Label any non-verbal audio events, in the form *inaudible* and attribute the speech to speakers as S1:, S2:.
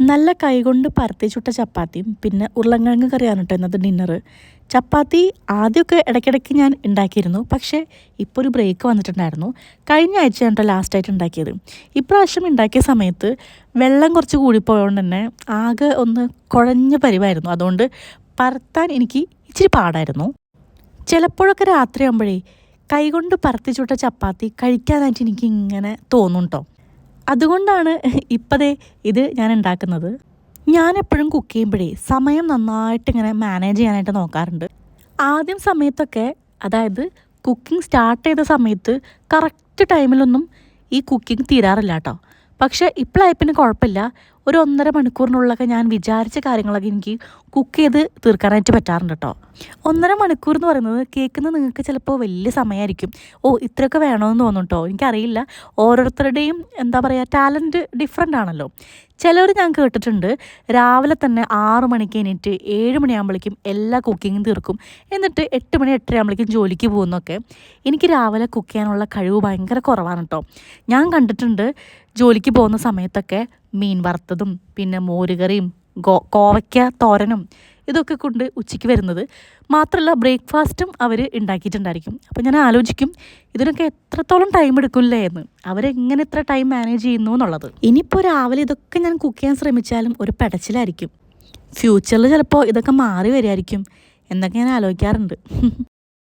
S1: നല്ല കൈകൊണ്ട് പരത്തി ചുട്ട ചപ്പാത്തിയും പിന്നെ ഉരുളങ്കിഴങ്ങ് കറിയാണ് കേട്ടോ ഇന്നത്തെ ഡിന്നർ ചപ്പാത്തി ആദ്യമൊക്കെ ഇടയ്ക്കിടയ്ക്ക് ഞാൻ ഉണ്ടാക്കിയിരുന്നു പക്ഷേ ഇപ്പോൾ ഒരു ബ്രേക്ക് വന്നിട്ടുണ്ടായിരുന്നു. കഴിഞ്ഞ ആഴ്ചയാണ് കേട്ടോ ലാസ്റ്റായിട്ട് ഉണ്ടാക്കിയത് ഇപ്രാവശ്യം ഉണ്ടാക്കിയ സമയത്ത് വെള്ളം കുറച്ച് കൂടിപ്പോയതുകൊണ്ട് തന്നെ ആകെ ഒന്ന് കുഴഞ്ഞ പരിവായിരുന്നു. അതുകൊണ്ട് പരത്താൻ എനിക്ക് ഇച്ചിരി പാടായിരുന്നു. ചിലപ്പോഴൊക്കെ രാത്രിയാകുമ്പോഴേ കൈകൊണ്ട് പരത്തി ചുട്ട ചപ്പാത്തി കഴിക്കാനായിട്ട് എനിക്ക് ഇങ്ങനെ തോന്നും അതുകൊണ്ടാണ് ഇപ്പതേ ഇത് ഞാൻ ഉണ്ടാക്കുന്നത്. ഞാൻ എപ്പോഴും കുക്ക് ചെയ്യുമ്പോഴേ സമയം നന്നായിട്ട് ഇങ്ങനെ മാനേജ് ചെയ്യാനായിട്ട് നോക്കാറുണ്ട്. ആദ്യം സമയത്തൊക്കെ അതായത് കുക്കിംഗ് സ്റ്റാർട്ട് ചെയ്ത സമയത്ത് കറക്റ്റ് ടൈമിലൊന്നും ഈ കുക്കിംഗ് തീരാറില്ല കേട്ടോ പക്ഷേ ഇപ്പോഴായി പിന്നെ കുഴപ്പമില്ല. ഒരു ഒന്നര മണിക്കൂറിനുള്ളൊക്കെ ഞാൻ വിചാരിച്ച കാര്യങ്ങളൊക്കെ എനിക്ക് കുക്ക് ചെയ്ത് തീർക്കാനായിട്ട് പറ്റാറുണ്ട് കേട്ടോ ഒന്നര മണിക്കൂർ എന്ന് പറയുന്നത് കേൾക്കുന്നത് നിങ്ങൾക്ക് ചിലപ്പോൾ വലിയ സമയമായിരിക്കും. ഓ ഇത്രയൊക്കെ വേണമെന്ന് തോന്നും എനിക്കറിയില്ല. ഓരോരുത്തരുടെയും എന്താ പറയുക ടാലന്റ് ഡിഫറെന്റ് ആണല്ലോ. ചിലർ ഞാൻ കേട്ടിട്ടുണ്ട് രാവിലെ തന്നെ ആറ് മണിക്ക് എണീറ്റ് ഏഴ് മണിയാകുമ്പോഴേക്കും എല്ലാ കുക്കിങ്ങും തീർക്കും. എന്നിട്ട് എട്ട് മണി എട്ടര ആകുമ്പോഴേക്കും ജോലിക്ക് പോകുന്നൊക്കെ എനിക്ക് രാവിലെ കുക്ക് ചെയ്യാനുള്ള കഴിവ് ഭയങ്കര കുറവാണ് കേട്ടോ. ഞാൻ കണ്ടിട്ടുണ്ട് ജോലിക്ക് പോകുന്ന സമയത്തൊക്കെ മീൻ വറുത്തതും പിന്നെ മോരുകറിയും കോവയ്ക്ക തോരനും ഇതൊക്കെ കൊണ്ട് ഉച്ചയ്ക്ക് വരുന്നത്. മാത്രമല്ല ബ്രേക്ക്ഫാസ്റ്റും അവർ ഉണ്ടാക്കിയിട്ടുണ്ടായിരിക്കും. അപ്പോൾ ഞാൻ ആലോചിക്കും ഇതിനൊക്കെ എത്രത്തോളം ടൈം എടുക്കില്ലേ എന്ന്. അവരെങ്ങനെ എത്ര ടൈം മാനേജ് ചെയ്യുന്നു എന്നുള്ളത്. ഇനിയിപ്പോൾ രാവിലെ ഇതൊക്കെ ഞാൻ കുക്ക് ചെയ്യാൻ ശ്രമിച്ചാലും ഒരു പെടച്ചിലായിരിക്കും. ഫ്യൂച്ചറിൽ ചിലപ്പോൾ ഇതൊക്കെ മാറി വരുമായിരിക്കും എന്നൊക്കെ ഞാൻ ആലോചിക്കാറുണ്ട്. *laughs*